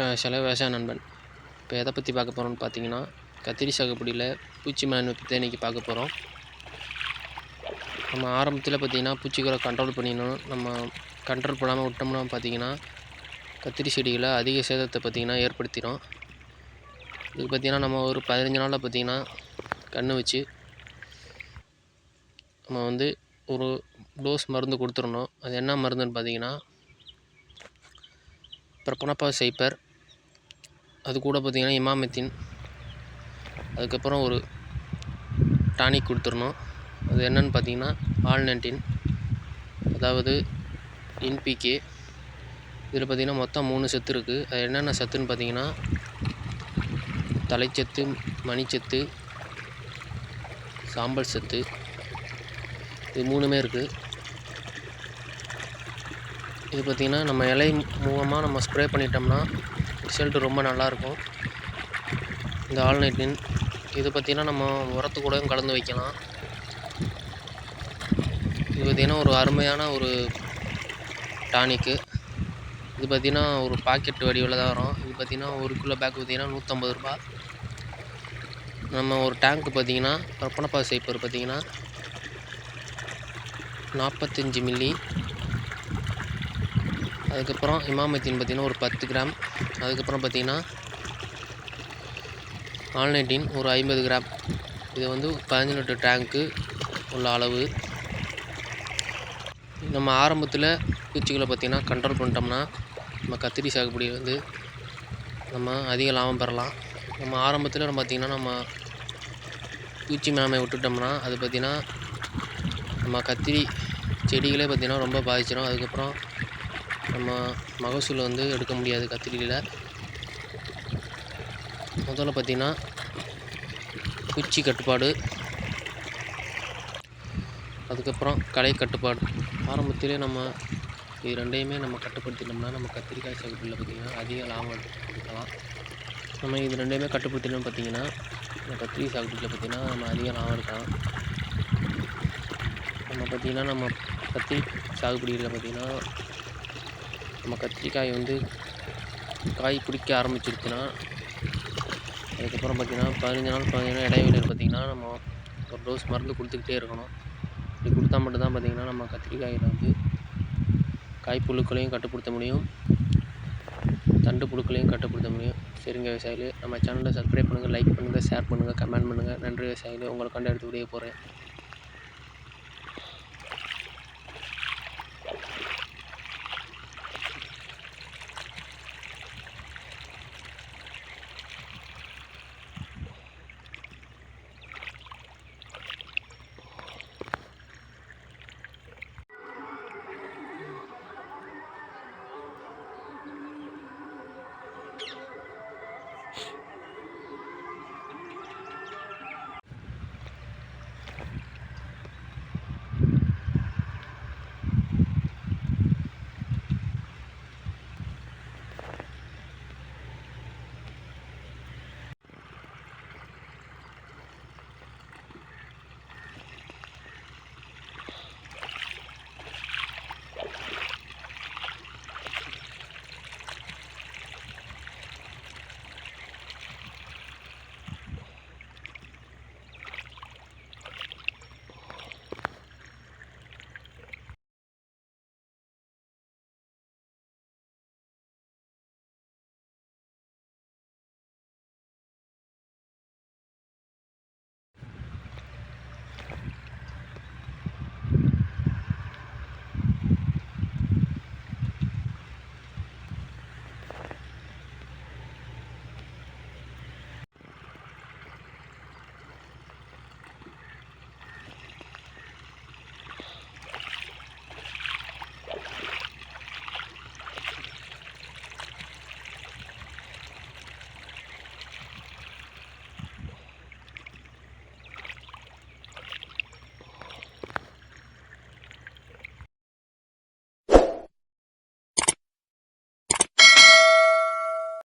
வணக்கம் சில விவசாய நண்பன். இப்போ எதை பற்றி பார்க்க போகிறோம்னு பார்த்தீங்கன்னா கத்திரி சாகுபடியில் பூச்சி மேலாண்மை பற்றி இன்றைக்கி பார்க்க போகிறோம் நம்ம ஆரம்பத்தில் பார்த்திங்கன்னா பூச்சிகளை கண்ட்ரோல் பண்ணிடணும். நம்ம கண்ட்ரோல் பண்ணாமல் விட்டோம்னா பார்த்திங்கன்னா கத்திரி செடிகளை அதிக சேதத்தை பார்த்திங்கன்னா ஏற்படுத்திடும். இதுக்கு பார்த்திங்கன்னா நம்ம ஒரு பதினஞ்சு நாளில் பார்த்திங்கன்னா கன்று வச்சு நம்ம வந்து ஒரு டோஸ் மருந்து கொடுத்துடணும். அது என்ன மருந்துன்னு பார்த்தீங்கன்னா பிரபனப்பா சைப்பர் அது கூட பார்த்திங்கன்னா இமாமெத்தின் அதுக்கப்புறம் ஒரு டானிக் கொடுத்துடணும். அது என்னன்னு பார்த்தீங்கன்னா ஆல்நென்டின் அதாவது என்பிகே இதில் பார்த்திங்கன்னா மொத்தம் மூணு சத்து இருக்குது அது என்னென்ன சத்துன்னு பார்த்தீங்கன்னா தலைச்சத்து மணிச்சத்து சாம்பல் சத்து இது மூணுமே இருக்குது இது பார்த்திங்கன்னா நம்ம இலை மூலமாக நம்ம ஸ்ப்ரே பண்ணிட்டோம்னா ரிசல்ட்டு ரொம்ப நல்லாயிருக்கும். இந்த ஆல்நைட்டின் இது பார்த்திங்கன்னா நம்ம உரத்து கூடயும் கலந்து வைக்கலாம். இது பார்த்திங்கன்னா ஒரு அருமையான ஒரு டானிக்கு. இது பார்த்திங்கன்னா ஒரு பாக்கெட் வடிவில் தான் வரும். இது பார்த்திங்கன்னா ஒரு கிலோ பேக் பார்த்திங்கன்னா நூற்றம்பது ரூபா. நம்ம ஒரு டேங்க்கு பார்த்திங்கன்னா பணப்பா சைப்பர் பார்த்திங்கன்னா நாற்பத்தஞ்சி மில்லி. அதுக்கப்புறம் இமாமத்தின் பார்த்திங்கன்னா ஒரு பத்து கிராம். அதுக்கப்புறம் பார்த்திங்கன்னா ஆல்நைட்டின் ஒரு ஐம்பது கிராம். இது வந்து பதினஞ்சு லிட்டர் டேங்க்கு உள்ள அளவு. நம்ம ஆரம்பத்தில் பூச்சிகளை பார்த்திங்கன்னா கண்ட்ரோல் பண்ணிட்டோம்னா நம்ம கத்திரி சாகுபடி வந்து நம்ம அதிக லாபம் பெறலாம். நம்ம ஆரம்பத்தில் நம்ம பார்த்திங்கன்னா நம்ம பூச்சி மேலாமை விட்டுட்டோம்னா அது பார்த்திங்கன்னா நம்ம கத்திரி செடிகளே பார்த்திங்கன்னா ரொம்ப பாதிச்சிடும் அதுக்கப்புறம் நம்ம மகசூல் வந்து எடுக்க முடியாது கத்திரியில். முதல்ல பார்த்திங்கன்னா குச்சி கட்டுப்பாடு. அதுக்கப்புறம் களை கட்டுப்பாடு. ஆரம்பத்திலே நம்ம இது ரெண்டையுமே நம்ம கட்டுப்படுத்தினோம்னா நம்ம கத்திரிக்காய் சாகுபடியில் பார்த்திங்கன்னா அதிக லாபம் கொடுக்கலாம். நம்ம இது ரெண்டையுமே கட்டுப்படுத்தினோம் பார்த்திங்கன்னா நம்ம கத்திரி சாகுபடியில் பார்த்திங்கன்னா நம்ம அதிக லாபம் எடுக்கலாம். நம்ம பார்த்திங்கன்னா நம்ம கத்திரி சாகுபடியில் பார்த்திங்கன்னா நம்ம கத்திரிக்காய் வந்து காய் பிடிக்க ஆரம்பிச்சிருச்சுன்னா அதுக்கப்புறம் பார்த்திங்கன்னா பதினஞ்சு நாள் பதினஞ்சு இடைவெளியில் பார்த்திங்கன்னா நம்ம ஒரு டோஸ் மருந்து கொடுத்துக்கிட்டே இருக்கணும். இப்படி கொடுத்தா மட்டும்தான் பார்த்திங்கன்னா நம்ம கத்திரிக்காயில் வந்து காய் புழுக்களையும் கட்டுப்படுத்த முடியும். தண்டு புழுக்களையும் கட்டுப்படுத்த முடியும். சரிங்க விவசாயிகளே நம்ம சேனலை சப்ஸ்கிரைப் பண்ணுங்கள் லைக் பண்ணுங்கள் ஷேர் பண்ணுங்கள் கமெண்ட் பண்ணுங்கள் நன்றி விவசாயிகளே உங்களை கண்டு எடுத்து விடைய போகிறேன்